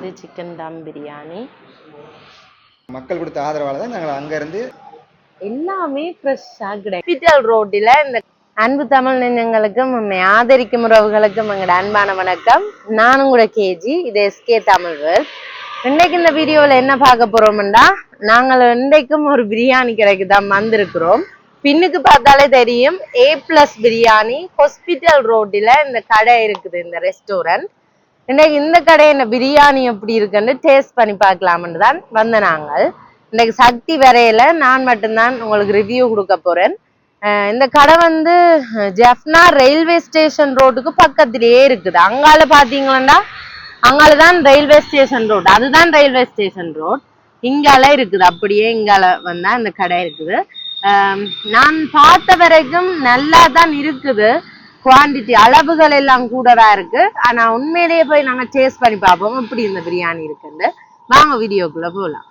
இது சிக்கன் தம் பிரியாணி மக்கள் கொடுத்த ஆதரவால தான் நாங்கள் அங்கேருந்து எல்லாமே ஃப்ரெஷ்ஷாக கிடைக்கும் ரோட்டில் இந்த அன்பு தமிழ் நெஞ்சங்களுக்கும் உண்மை ஆதரிக்கும் உறவுகளுக்கும் எங்களோட அன்பான வணக்கம். நானும் கூட கேஜி இது எஸ்கே தமிழ் வேர்ல்ட் இன்னைக்கு இந்த வீடியோவில் என்ன பார்க்க போறோம்டா நாங்கள் இன்றைக்கும் ஒரு பிரியாணி கடைக்கு தான் வந்திருக்கிறோம். பின்னுக்கு பார்த்தாலே தெரியும் ஏ பிளஸ் பிரியாணி ஹாஸ்பிட்டல் ரோட்டில் இந்த கடை இருக்குது இந்த ரெஸ்டாரண்ட் இன்னைக்கு இந்த கடையில பிரியாணி எப்படி இருக்குன்னு டேஸ்ட் பண்ணி பார்க்கலாம்னு தான் வந்த நாங்கள். இன்னைக்கு சக்தி வரையில நான் மட்டும்தான் உங்களுக்கு ரிவ்யூ கொடுக்க போறேன். இந்த கடை வந்து ஜெஃப்னா ரயில்வே ஸ்டேஷன் ரோட்டுக்கு பக்கத்திலேயே இருக்குது. அங்கால பாத்தீங்களா அங்கால தான் ரயில்வே ஸ்டேஷன் ரோடு அதுதான் ரயில்வே ஸ்டேஷன் ரோட் இங்கால இருக்குது. அப்படியே இங்கால வந்தா இந்த கடை இருக்குது. நான் பார்த்த வரைக்கும் நல்லா தான் இருக்குது. குவாண்டிட்டி அளவுகள் எல்லாம் கூடதா இருக்கு? ஆனா உண்மையிலேயே போய் நாங்க டேஸ்ட் பண்ணி பார்ப்போம். இப்படி இந்த பிரியாணி இருக்குன்னு. வாங்க வீடியோக்குள்ள போகலாம்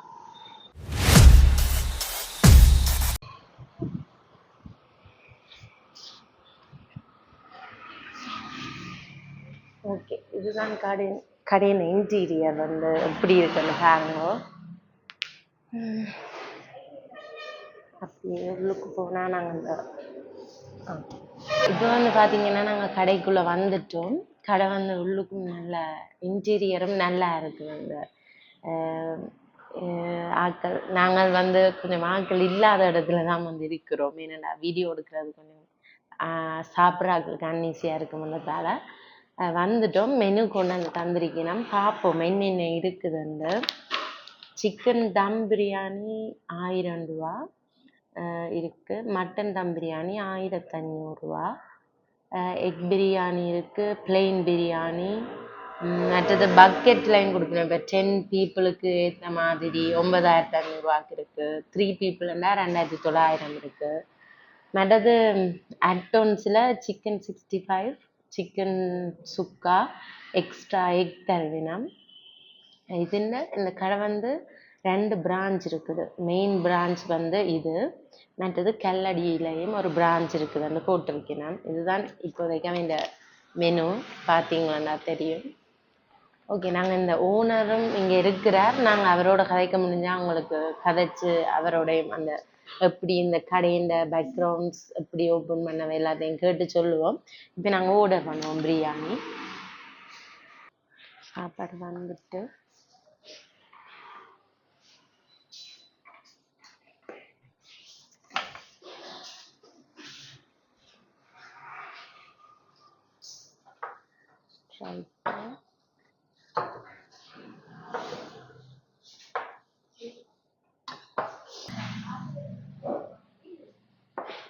ஓகே இதுதான் கடை கடையின் இன்டீரியர் வந்து எப்படி இருக்குன்னு பாருங்க உம். அப்படியே உள்ளுக்கு போனால் நாங்கள் இந்த இப்போ வந்து பாத்தீங்கன்னா நாங்க கடைக்குள்ள வந்துட்டோம். கடை வந்து உள்ளுக்கும் நல்ல இன்டீரியரும் நல்லா இருக்கு. அந்த ஆட்கள் நாங்கள் வந்து கொஞ்சம் ஆட்கள் இல்லாத இடத்துல தான் வந்து இருக்கிறோம். ஏன்னா வீடியோ எடுக்கிறது கொஞ்சம் சாப்பிட்ற ஆக்களுக்கு அன்ஈஸியா இருக்கும்ன்றதால ஆஹ் வந்துட்டோம். மெனு கொண்டு வந்து தந்திருக்கணும் பார்ப்போம். என்னென்ன இருக்குதுன்னு. சிக்கன் தம் பிரியாணி ஆயிரம் ரூபா. இருக்குது மட்டன் தம் பிரியாணி ஆயிரத்து ஐநூறுரூவா எக் பிரியாணி இருக்குது பிளெயின் பிரியாணி. மற்றது பக்கெட் லைன் கொடுக்கணும். இப்போ டென் பீப்புளுக்கு ஏற்ற மாதிரி ஒன்பதாயிரத்து ஐநூறுரூவாக்கு இருக்குது த்ரீ பீப்புள்னா ரெண்டாயிரத்தி தொள்ளாயிரம் இருக்குது மற்றது அட்டோன்ஸில் சிக்கன் சிக்ஸ்டி ஃபைவ் சிக்கன் சுக்கா எக்ஸ்ட்ரா எக் தருவினம். இதுன்னு இந்த கடை வந்து ரெண்டு பிரான்ச் இருக்குது. மெயின் பிரான்ச் வந்து இது. மற்றது கல்லடியிலையும் ஒரு பிரான்ச் இருக்குது. அந்த போட்டிருக்கேன் இதுதான் இப்போதைக்கு இந்த மெனு பார்த்தீங்களா தெரியும். ஓகே நாங்கள் இந்த ஓனரும் இங்கே இருக்கிறார். நாங்கள் அவரோட கதைக்க முடிஞ்சால் அவங்களுக்கு கதைச்சு அவரோடையும் அந்த எப்படி இந்த கடையின் பேக்ரவுண்ட்ஸ் எப்படி ஓப்பன் பண்ணவை எல்லாத்தையும் கேட்டு சொல்லுவோம். இப்போ நாங்கள் ஆர்டர் பண்ணுவோம் பிரியாணி. சாப்பாடு வந்துட்டு. ரைட்டு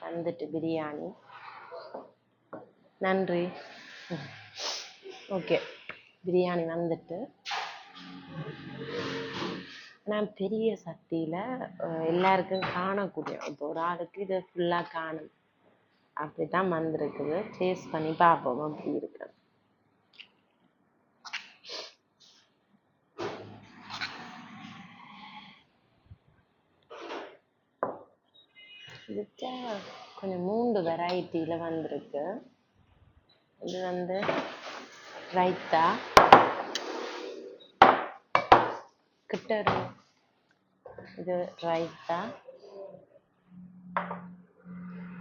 வந்துட்டு பிரியாணி. நன்றி. ஓகே. பிரியாணி வந்துட்டு. நான் பெரிய சக்தியில் எல்லாருக்கும் காணக்கூடிய இப்போ ஒரு ஆளுக்கு இது ஃபுல்லாக காணும். அப்படி தான் வந்திருக்குது. டேஸ்ட் பண்ணி பார்ப்போம். அப்படி இருக்கு இதுக்கு கொஞ்சம் மூன்று வெரைட்டியில் வந்திருக்கு. இது வந்து ரைத்தா. கிட்டரு இது ரைத்தா.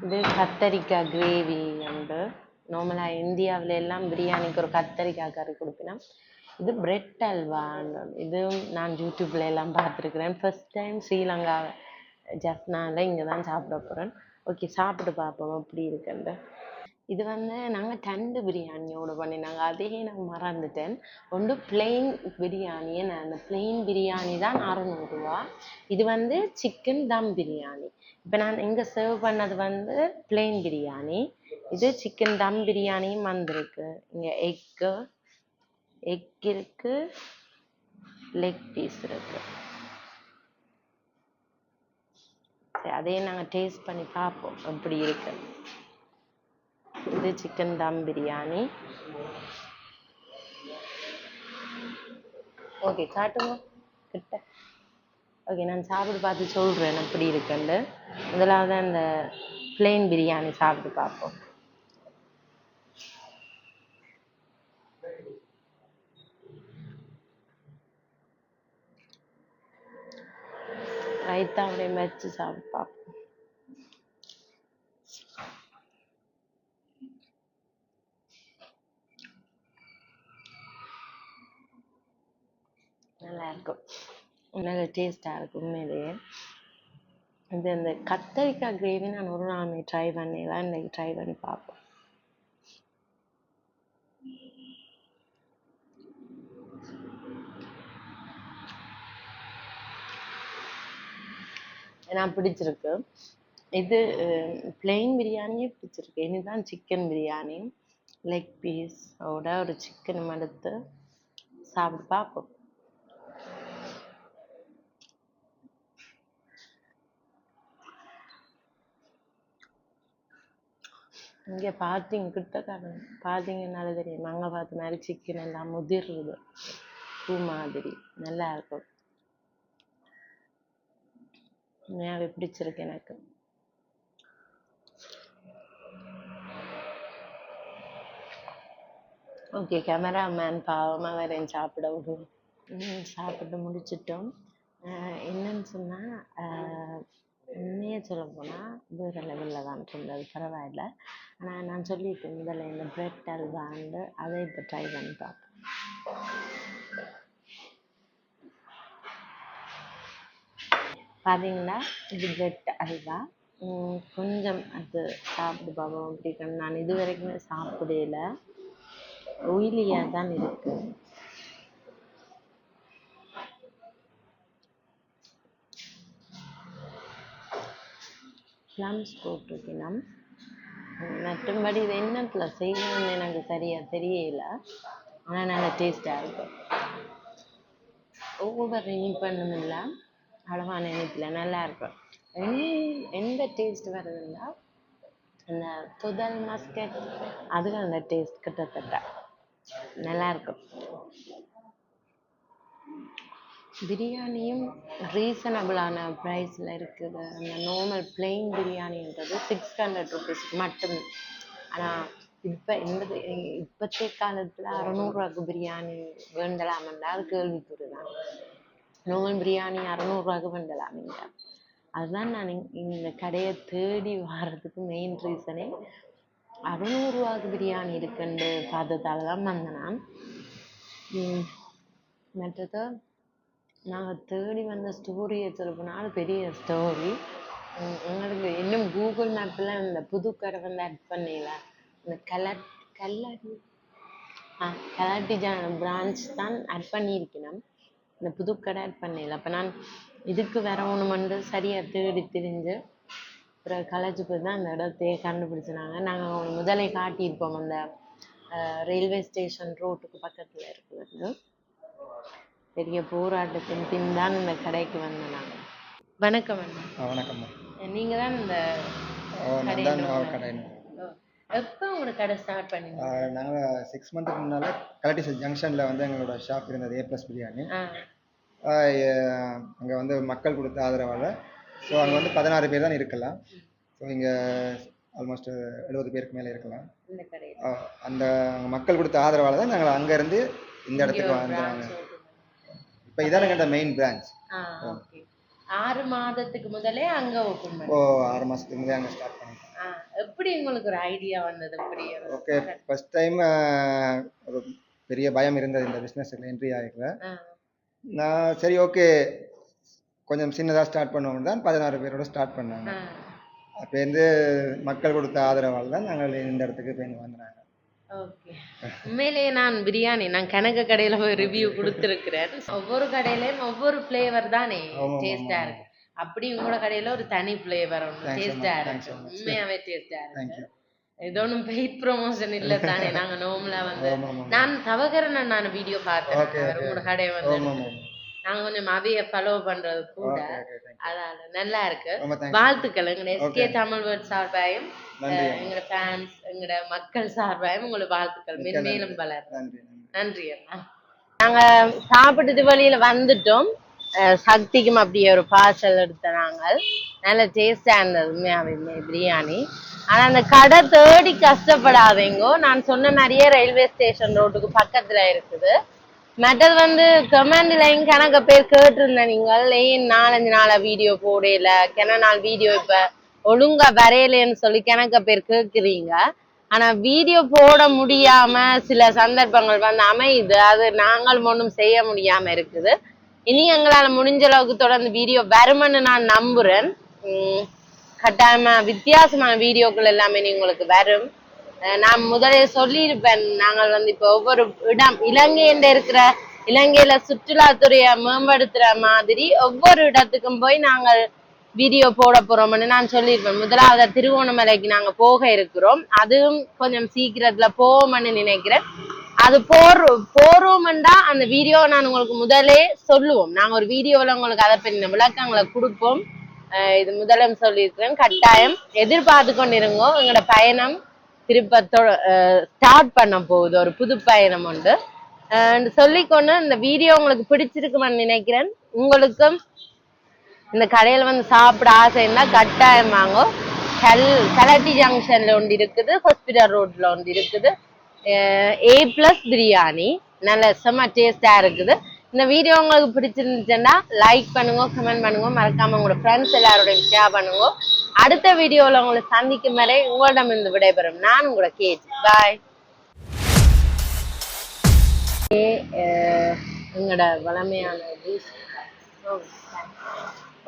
இது கத்தரிக்காய் கிரேவி உண்டு. நார்மலாக இந்தியாவில் எல்லாம் பிரியாணிக்கு ஒரு கத்தரிக்காய் கறி கொடுப்பினா இது பிரெட் அல்வா. இதுவும் நான் யூடியூப்ல எல்லாம் பார்த்துருக்குறேன். ஃபர்ஸ்ட் டைம் ஸ்ரீலங்கா ஜஃப்னால இங்கே தான் சாப்பிட போகிறேன் ஓகே சாப்பிட்டு பார்ப்போம். எப்படி இருக்குன்ட்டு. இது வந்து நாங்கள் டண்டு பிரியாணியோடு பண்ணினாங்க. அதையே நான் மறந்துட்டேன். ஒன்று பிளெயின் பிரியாணியை நான் அந்த பிளெயின் பிரியாணி தான் அறநூறுவா. இது வந்து சிக்கன் தம் பிரியாணி. இப்போ நான் இங்கே சர்வ் பண்ணது வந்து பிளெயின் பிரியாணி. இது சிக்கன் தம் பிரியாணியும் வந்திருக்கு. இங்கே எக்கு எக் இருக்கு லெக் பீஸ் இருக்குது சரி அதையே நாங்கள் டேஸ்ட் பண்ணி பார்ப்போம் எப்படி இருக்கு. இது சிக்கன் தம் பிரியாணி. ஓகே காட்டுங்க. கிட்ட. ஓகே நான் சாப்பிட்டு பார்த்து சொல்கிறேன் எப்படி இருக்குன்னு முதலாவது அந்த பிளெயின் பிரியாணி சாப்பிட்டு பார்ப்போம். ரைத்தாவோடையும் வச்சு சாப்பிட்டு பார்ப்போம் நல்லா இருக்கும் நல்ல டேஸ்டா இருக்கும் உண்மையிலேயே இது அந்த கத்தரிக்காய் கிரேவி நான் ஒரு நாள் ட்ரை பண்ணலாம் இன்னைக்கு ட்ரை பண்ணி பார்ப்போம். நான் பிடிச்சிருக்கு. இது பிளெயின் பிரியாணியே பிடிச்சிருக்கு. இனிதான் சிக்கன் பிரியாணி. லெக் பீஸ் ஓட ஒரு சிக்கன் எடுத்து சாப்பிட்டு பார்ப்போம் இங்கே பார்த்தீங்க கிட்ட காட்டுங்க பார்த்தீங்கன்னாலே தெரியும். அங்கே பார்த்த மாதிரி சிக்கன் எல்லாம் முதிர்றது. பூ மாதிரி. நல்லா இருக்கும். உண்மையாவே பிடிச்சிருக்கு எனக்கு. ஓகே கேமராமேன் பாவமாக வேற சாப்பிட விடும் சாப்பிட்டு முடிச்சிட்டோம். என்னன்னு சொன்னால் உண்மையாக சொல்ல போனால் வேறு லெவலில் தான் இருந்தது பரவாயில்ல. ஆனால் நான் சொல்லியிருக்கேன் முதல்ல இந்த பிரெட் அல்வாண்டு அதை இப்போ ட்ரை பண்ணி பார்ப்போம். பார்த்தீங்களா இது பிரெட் அல்வா கொஞ்சம் அது சாப்பிட்டு பார்ப்போம் அப்படி நான் இது வரைக்குமே சாப்பிடல ஒயிலியாக தான் இருக்கு. ப்ளம்ஸ் போட்டிருக்கணும் மற்றும்படி இது என்னத்துல செய்யணும்னு எனக்கு சரியாக தெரியல ஆனால் நல்லா டேஸ்ட்டாக இருக்கும் ஓவர் இனிப்பண்ணும் இல்லை அளவான இனிப்பில் நல்லா இருக்கும். என்- எந்த டேஸ்ட் வருதுன்னா அந்த புதல் மஸ்கட் அதுவும் அந்த டேஸ்ட் கிட்டத்தட்ட. நல்லா இருக்கும். பிரியாணியும் ரீசனபிளான ப்ரைஸில் இருக்குது. அந்த நார்மல் பிளெயின் பிரியாணின்றது சிக்ஸ் ஹண்ட்ரட் ருபீஸ்க்கு மட்டும். ஆனால் இப்போ இந்த இப்போத்தைய காலத்தில் அறநூறுவாக்கு பிரியாணி வேண்டலாமெண்டா அது கேள்விக்குறி தான் நார்மல் பிரியாணி அறநூறுரூவாக்கு வேண்டலாம் நீங்கள் அதுதான் நான் இந்த கடையை தேடி வர்றதுக்கு மெயின் ரீசனே அறநூறுவாக்கு பிரியாணி இருக்குன்னு பார்த்ததால தான் வந்தேன் நான். மற்றது நாங்கள் தேடி வந்த ஸ்டோரியை சொல்லப்போனால் அது பெரிய ஸ்டோரி எங்களுக்கு இன்னும் கூகுள் மேப்பில் இந்த புது கடை வந்து ஆட் பண்ணல இந்த கலர் கல்லடி ஆ கலாட்டி பிரான்ச் தான் ஆட் பண்ணியிருக்கணும். இந்த புது கடை ஆட் பண்ணல அப்போ நான் இதுக்கு வேற ஒன்று வந்து சரியாக தேடி திரிஞ்சு அப்புறம் கலைச்சு போய் தான் அந்த இடத்தையே கண்டுபிடிச்சினாங்க. நாங்கள் முதலே காட்டியிருப்போம் அந்த ரயில்வே ஸ்டேஷன் ரோட்டுக்கு பக்கத்தில் இருக்குது பெரிய போராட்டத்தின் பின் தான் இந்த கடைக்கு வந்தோம் நாங்கள் வணக்கம் அண்ணா. வணக்கம்மா நீங்க தான் இந்த. கடை எப்போ உங்களோட கடை ஸ்டார்ட் பண்ணீங்க? நாங்கள் சிக்ஸ் மந்த்துக்கு முன்னால் கலட்டி ஜங்ஷனில் வந்து எங்களோட ஷாப் இருந்தது ஏ ப்ளஸ் பிரியாணி. அங்கே வந்து மக்கள் கொடுத்த ஆதரவால். ஸோ அங்கே வந்து பதினாறு பேர் தான் இருக்கலாம். ஸோ இங்கே ஆல்மோஸ்ட் எழுபது பேருக்கு மேலே இருக்கலாம். அந்த மக்கள் கொடுத்த ஆதரவால் தான் நாங்கள் அங்கேருந்து இந்த இடத்துக்கு வந்தாங்க இப்போ இதான் எங்கள்கிட்ட மெயின் பிரான்ச் ஆறு மாதத்துக்கு முதலே அங்க இப்போ ஆறு மாதத்துக்கு முன்னாடி அங்கே ஸ்டார்ட் பண்ணிட்டோம். ஆ எப்படி உங்களுக்கு ஒரு ஐடியா வந்தது? எப்படி ஓகே ஃபர்ஸ்ட் டைம் ஒரு பெரிய பயம் இருந்தது இந்த பிஸ்னஸில் என்ட்ரி ஆகிக்கல நான் சரி ஓகே கொஞ்சம் சின்னதாக ஸ்டார்ட் பண்ணுவோம் தான் பதினாறு பேரோட ஸ்டார்ட் பண்ணாங்க. ஆ. அப்போ வந்து மக்கள் கொடுத்த ஆதரவால் தான் நாங்கள் இந்த இடத்துக்கு போய் வந்தாங்க ஓகே உண்மையிலேயே நான் பிரியாணி நான் கணக்கு கடையில போய் ரிவ்யூ கொடுத்துருக்கிறேன். ஒவ்வொரு கடையிலயும் ஒவ்வொரு ஃப்ளேவர் தானே டேஸ்டா இருக்கு. அப்படி உங்களோட கடையில ஒரு தனி ஃப்ளேவர் ஒன்று Thanks டேஸ்டா அம்மா, thanks இருக்கு. உண்மையாவே டேஸ்டா இருக்கு இது ஒன்றும் பெய்ட் ப்ரொமோஷன் இல்ல தானே. நாங்க நோம்ல வந்து நான் தவகரன் நான் வீடியோ பார்த்தேன். உங்களோட கடையை வந்து நாங்க கொஞ்சம் அவைய ஃபாலோ பண்றது கூட அதால நல்லா இருக்கு. வாழ்த்துக்கள். எங்க எஸ்கே. தமிழ் வேர்ட் சார்பாயும் எங்களோட ஃபேன்ஸ் எங்களோட மக்கள் சார்பாயும் உங்களுக்கு வாழ்த்துக்கள். மென்மேலும் வளர நன்றி அண்ணா. நாங்க சாப்பிட்டுட்டு வெளியில வந்துட்டோம். சக்திக்கும் அப்படியே ஒரு பார்சல் எடுத்த நாங்கள். நல்ல டேஸ்டா இருந்தது உண்மையாவே பிரியாணி. ஆனா அந்த கடை தேடி கஷ்டப்படாதீங்கோ. நான் சொன்ன மாதிரியே ரயில்வே ஸ்டேஷன் ரோட்டுக்கு பக்கத்துல இருக்குது. மெட்டல் வந்து கமெண்ட்லையும் கணக்க பேர் கேட்டிருந்தேன் நீங்கள். ஏன் நாலஞ்சு நாளா வீடியோ போடல. கென நாள் வீடியோ இப்ப ஒழுங்கா வரையலைன்னு சொல்லி கணக்க பேர் கேட்குறீங்க. ஆனா வீடியோ போட முடியாம சில சந்தர்ப்பங்கள் வந்து அமையுது. அது நாங்களும் ஒன்றும் செய்ய முடியாம இருக்குது. இனி எங்களால முடிஞ்ச அளவுக்கு தொடர்ந்து வீடியோ வரும்னு நான் நம்புறேன். உம் கட்டாயமா வித்தியாசமான வீடியோக்கள் எல்லாமே உங்களுக்கு வரும். நான் முதலே சொல்லியிருப்பேன் நாங்கள் வந்து இப்போ ஒவ்வொரு இடம் இலங்கையில இருக்கிற இலங்கையில சுற்றுலாத்துறையை மேம்படுத்துற மாதிரி ஒவ்வொரு இடத்துக்கும் போய் நாங்கள் வீடியோ போட போறோம்னு நான் சொல்லியிருப்பேன். முதலாவது திருவோணமலைக்கு நாங்க போக இருக்கிறோம். அதுவும் கொஞ்சம் சீக்கிரத்துல போவோம்னு நினைக்கிறேன். அது போர் தான் அந்த வீடியோ நான் உங்களுக்கு முதலே சொல்லுவோம். நாங்க ஒரு வீடியோவில் உங்களுக்கு அதை பற்றின விளக்கங்களை கொடுப்போம். இது முதலம் சொல்லியிருக்கிறேன். கட்டாயம் எதிர்பார்த்து கொண்டிருங்கோ. எங்களோட பயணம் திருப்பத்தோ ஸ்டார்ட் பண்ண போகுது. ஒரு புது பயணம் உண்டு. அஹ் சொல்லிக்கொண்டு இந்த வீடியோ உங்களுக்கு பிடிச்சிருக்குமான்னு நினைக்கிறேன். உங்களுக்கும் இந்த கடையில வந்து சாப்பிட ஆசை இருந்தால் கட்டாயம் வாங்கோ. கல் கலட்டி ஜங்ஷன்ல ஒன்று இருக்குது. ஹாஸ்பிட்டல் ரோட்ல ஒன்று இருக்குது. A plus biryani. நல்ல செம்ம டேஸ்டா இருக்குது. இந்த வீடியோ உங்களுக்கு பிடிச்சிருந்துச்சுன்னா லைக் பண்ணுங்க கமெண்ட் பண்ணுங்க. மறக்காம உங்களோட ஃப்ரெண்ட்ஸ் எல்லாரோடையும் ஷேர் பண்ணுங்க. அடுத்த வீடியோல உங்களை சந்திக்கும் வரை உங்களிடம் இருந்து விடைபெறும். நான் உங்களோட கேஜ். பாய் எங்களோட வளமையான ஜூஸ்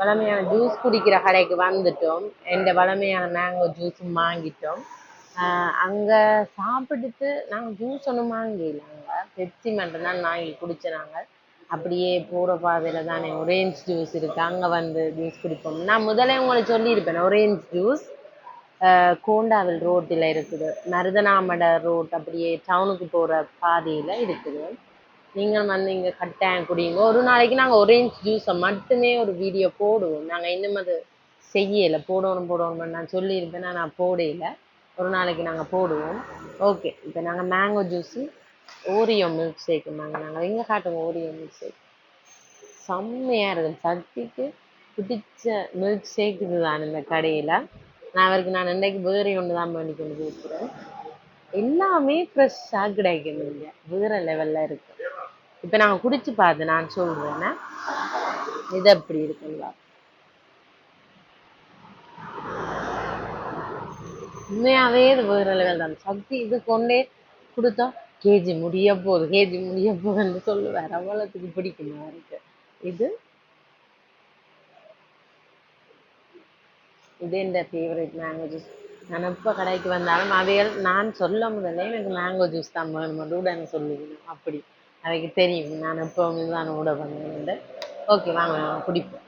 வளமையான ஜூஸ் குடிக்கிற கடைக்கு வந்துட்டோம். எந்த வளமையான மேங்கோ ஜூஸும் வாங்கிட்டோம். அங்க சாப்பிட்டுட்டு நாங்கள் ஜூஸ் ஒன்றும் வாங்கிடலாங்க பெப்சி மட்டும்தான் வாங்கி குடிச்சோம் நாங்கள் அப்படியே போகிற பாதையில் தானே ஒரேஞ்ச் ஜூஸ் இருக்கு. அங்கே வந்து ஜூஸ் குடிப்போம். நான் முதல்ல உங்களுக்கு சொல்லியிருப்பேன் ஒரேஞ்ச் ஜூஸ் கோண்டாவில் ரோட்டில் இருக்குது. மருதனாமட ரோட் அப்படியே டவுனுக்கு போகிற பாதையில் இருக்குது. நீங்கள் வந்து இங்கே கட்டாயம் குடிங்க. ஒரு நாளைக்கு நாங்கள் ஒரேஞ்ச் ஜூஸை மட்டுமே ஒரு வீடியோ போடுவோம். நாங்கள் இன்னும் அது செய்யலை. போடணும் போடணும்னு நான் சொல்லியிருப்பேன். நான் போடையில ஒரு நாளைக்கு நாங்கள் போடுவோம். ஓகே இப்போ நாங்கள் mango juice Oreo milk shake நாங்கள் நாங்கள் எங்கே காட்டுவோம் ஓரியோ மில்க் ஷேக் செம்மையாக இருக்கும். சக்திக்கு பிடிச்ச மில்க் ஷேக் இதுதான் இந்த கடையில். நான் அவருக்கு நான் இன்றைக்கு வேறு ஒன்று தான் பண்ணி கொண்டு கொடுக்குறேன் எல்லாமே ஃப்ரெஷ்ஷாக கிடைக்குது இங்கே. வேறு லெவலில் இருக்கு. இப்போ நாங்கள் குடிச்சு பார்த்து நான் சொல்கிறேன்னா இது அப்படி இருக்குங்களா உண்மையாவே இது வேறு லெவல் தான். சக்தி இது கொண்டே கொடுத்தா கேஜி முடிய போகுது கேஜி முடிய போகுதுன்னு சொல்லுவார். அவ்வளோத்துக்கு பிடிக்குமா இருக்கு? இது இது என் ஃபேவரட் மேங்கோ ஜூஸ் நான் எப்போ கடைக்கு வந்தாலும் அவைகள் நான் சொல்ல முதல்ல எனக்கு மேங்கோ ஜூஸ் தான் வேணும். உடனே சொல்லுவேன் அப்படி. அவைக்கு தெரியும். நான் எப்போ தான் ஓட பண்ணுவேன் ஓகே வாங்க குடிப்போம்